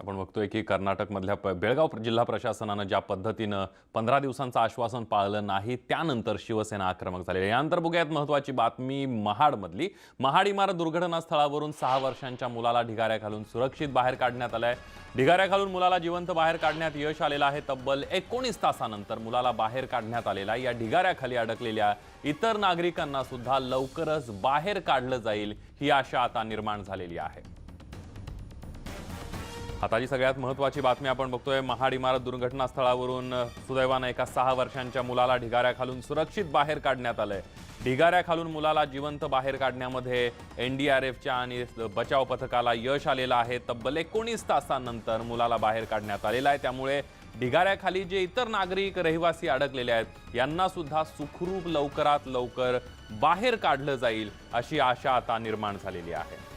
आपण बघतोय की कर्नाटकमधल्या प- बेळगाव जिल्हा प्रशासनानं ज्या पद्धतीनं पंधरा दिवसांचं आश्वासन पाळलं नाही त्यानंतर शिवसेना आक्रमक झालेली यानंतर बघूयात महत्वाची बातमी महाडमधली. महाड इमारत दुर्घटनास्थळावरून सहा वर्षांच्या मुलाला ढिगाऱ्या घालून सुरक्षित बाहेर काढण्यात आलंय. ढिगाऱ्या घालून मुलाला जिवंत बाहेर काढण्यात यश आलेलं आहे. तब्बल एकोणीस तासानंतर मुलाला बाहेर काढण्यात आलेला आहे. या ढिगाऱ्याखाली अडकलेल्या इतर नागरिकांना सुद्धा लवकरच बाहेर काढलं जाईल ही आशा आता निर्माण झालेली आहे. आताची सगळ्यात महत्त्वाची बातमी आपण बघतोय. महाड इमारत दुर्घटनास्थळावरून सुदैवानं एका सहा वर्षांच्या मुलाला ढिगाऱ्या खालून सुरक्षित बाहेर काढण्यात आलंय. ढिगाऱ्याखालून मुलाला जिवंत बाहेर काढण्यामध्ये एन डी आर एफच्या आणि बचाव पथकाला यश आलेलं आहे. तब्बल एकोणीस तासांनंतर मुलाला बाहेर काढण्यात आलेलं आहे. त्यामुळे ढिगाऱ्याखाली जे इतर नागरिक रहिवासी अडकलेले आहेत यांना सुद्धा सुखरूप लवकरात लवकर बाहेर काढलं जाईल अशी आशा आता निर्माण झालेली आहे.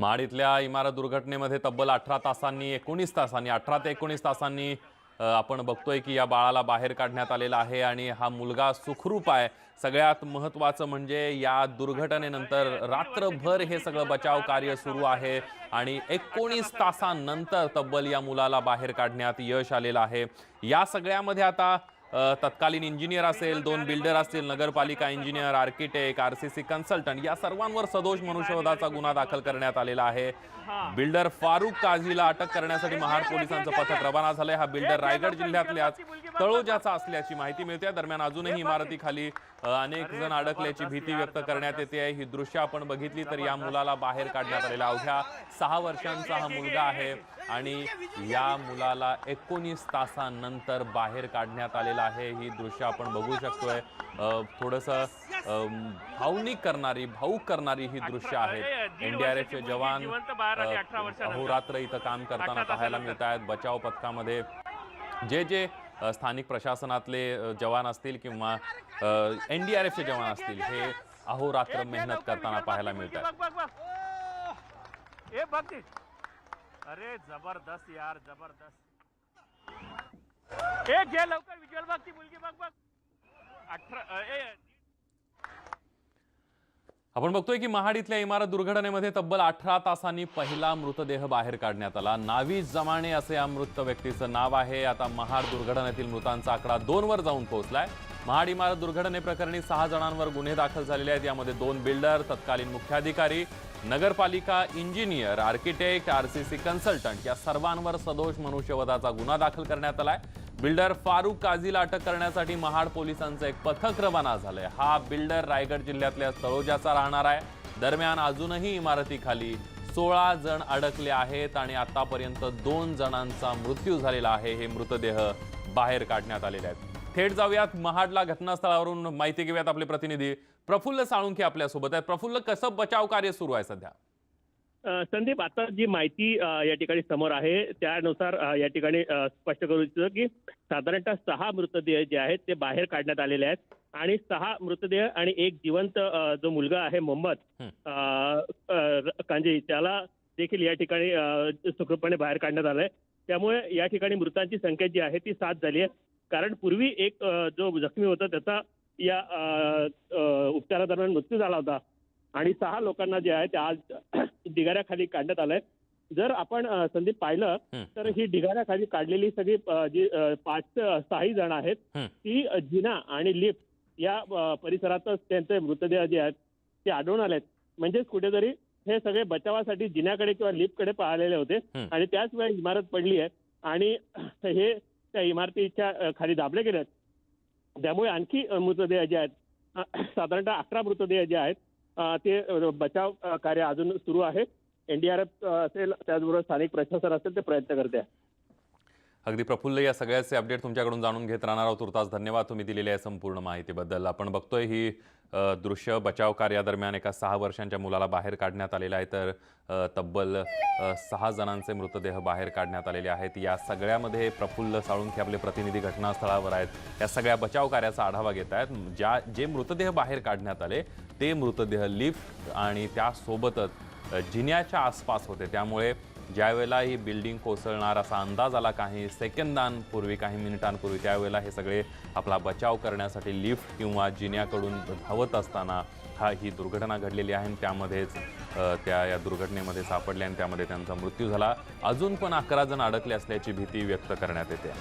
माड इथल्या इमारत दुर्घटनेमध्ये तब्बल अठरा तासांनी एकोणीस तासांनी अठरा ते एकोणीस तासांनी आपण बघतोय की या बाळाला बाहेर काढण्यात आलेला आहे आणि हा मुलगा सुखरूप आहे. सगळ्यात महत्त्वाचं म्हणजे या दुर्घटनेनंतर रात्रभर हे सगळं बचाव कार्य सुरू आहे आणि एकोणीस तासांनंतर तब्बल या मुलाला बाहेर काढण्यात यश आलेलं आहे. या सगळ्यामध्ये आता तत्कालीन इंजिनियर असेल दोन बिल्डर असतील नगरपालिका engineer architect R C C consultant या सर्वांवर सदोष मनुष्यवधाचा गुन्हा दाखल करण्यात आलेला आहे. बिल्डर फारुख काझीला अटक करण्यासाठी महाड पोलिसांचं पथक रवाना झालंय. हा बिल्डर रायगड जिल्ह्यातल्याच तळोजाचा असल्याची माहिती मिळते दरम्यान अजूनही इमारतीखाली अनेक जण अडकल्याची भीती व्यक्त करण्यात येते आहे. ही दृश्य आपण बघितली तर या मुलाला बाहेर काढण्यात आलेला अवघ्या सहा वर्षांचा हा मुलगा आहे आणि या मुलाला एकोणीस तासांनंतर बाहेर काढण्यात आलेला आहे ही दृश्य आपण बघू शकतोय. थोडस भावनिक करणारी भाऊक करणारी ही दृश्य आहेत एनडीआरएफचे जवान अहोरात्र इथं काम करताना पाहायला मिळत आहेत बचाव पथकामध्ये. जे जे स्थानिक प्रशासनातले जवान असतील किंवा एन डी आर एफचे जवान असतील हे अहोरात्र मेहनत करताना पाहायला मिळत आहेत बघ बघ बघ. ए बघ ते. अरे जबरदस्त यार जबरदस्त. ए लवकर विज्युअल बघ ती मुलगी बघ बघ. अठरा ए आपण बघतोय की महाड इथल्या इमारत दुर्घटनेमध्ये तब्बल अठरा तासांनी पहिला मृतदेह बाहेर काढण्यात आला. नावी जमाणे असे या मृत व्यक्तीचं नाव आहे. आता महाड दुर्घटनेतील मृतांचा आकडा दोनवर जाऊन पोहोचलाय. महाड इमारत दुर्घटनेप्रकरणी सहा जणांवर गुन्हे दाखल झालेले आहेत. यामध्ये दोन बिल्डर तत्कालीन मुख्याधिकारी नगरपालिका engineer architect R C C consultant या सर्वांवर सदोष मनुष्यवधाचा गुन्हा दाखल करण्यात आलाय. बिल्डर फारुख काझीला अटक करण्यासाठी महाड पोलिसांचं एक पथक रवाना झालंय. हा बिल्डर रायगड जिल्ह्यातल्या तळोजाचा राहणार आहे. दरम्यान अजूनही इमारतीखाली सोळा जण अडकले आहेत आणि आतापर्यंत दोन जणांचा मृत्यू झालेला आहे. हे मृतदेह बाहेर काढण्यात आलेले आहेत. थेट जाऊयात महाडला घटनास्थळावरून माहिती घेऊयात आपले प्रतिनिधी प्रफुल्ल साळुंखे आपल्यासोबत आहेत. प्रफुल्ल कसं बचाव कार्य सुरू आहे सध्या? संदीप आता जी माहिती या ठिकाणी समोर आहे त्यानुसार या ठिकाणी स्पष्ट करू इच्छितो की साधारणतः सहा मृतदेह जे आहेत ते बाहेर काढण्यात आलेले आहेत. आणि सहा मृतदेह आणि एक जिवंत जो मुलगा आहे मोहम्मद कांजे त्याला देखील या ठिकाणी सुखरूपपणे बाहेर काढण्यात आलंय. त्यामुळे या ठिकाणी मृतांची संख्या जी आहे ती सात झाली आहे. कारण पूर्वी एक जो जखमी होता त्याचा या उपचारादरम्यान मृत्यू झाला होता. आणि सहा लोकांना जे आहे ते आज ढिगाऱ्याखाली काढण्यात आलंय जर आपण संदीप पाहिलं. तर ही ढिगाऱ्याखाली काढलेली सगळी जी पाच सहाही जण आहेत. ती जिना आणि लिफ्ट या परिसरातच त्यांचे मृतदेह जे आहेत ते आढळून आलेत म्हणजेच कुठेतरी हे सगळे बचावासाठी जिन्याकडे किंवा लिफ्टकडे पाहिलेले होते. आणि त्याच वेळी इमारत पडली आहे आणि हे त्या इमारतीच्या खाली दाबले गेले आहेत त्यामुळे आणखी मृतदेह जे आहेत साधारणतः अकरा मृतदेह जे आहेत ते बचाव कार्य अजून सुरू आहे. एनडीआरएफ असेल त्याचबरोबर स्थानिक प्रशासन असेल ते प्रयत्न करते. आहे अगदी प्रफुल्ल या सगळ्याचे अपडेट तुमच्याकडून जाणून घेत राहणार आहोत. तुर्तास धन्यवाद तुम्ही दिलेल्या या संपूर्ण माहितीबद्दल. आपण बघतोय ही दृश्य बचाव कार्यादरम्यान एका सहा वर्षांच्या मुलाला बाहेर काढण्यात आलेलं आहे. तर तब्बल सहा जणांचे मृतदेह बाहेर काढण्यात आलेले आहेत. या सगळ्यामध्ये प्रफुल्ल साळुंखे आपले प्रतिनिधी घटनास्थळावर आहेत. या सगळ्या बचाव कार्याचा आढावा घेत आहेत. ज्या जे मृतदेह बाहेर काढण्यात आले ते मृतदेह लिफ्ट आणि त्यासोबतच जिन्याच्या आसपास होते. त्यामुळे ज्यावेळेला ही बिल्डिंग कोसळणार असा अंदाज आला काही सेकंदांपूर्वी काही मिनिटांपूर्वी त्यावेळेला हे सगळे आपला बचाव करण्यासाठी लिफ्ट किंवा जिन्याकडून धावत असताना हा ही दुर्घटना घडलेली आहे आणि त्यामध्येच त्या या दुर्घटनेमध्ये सापडले आणि त्यामध्ये त्यांचा मृत्यू झाला. अजून पण अकरा जण अडकले असल्याची भीती व्यक्त करण्यात येते.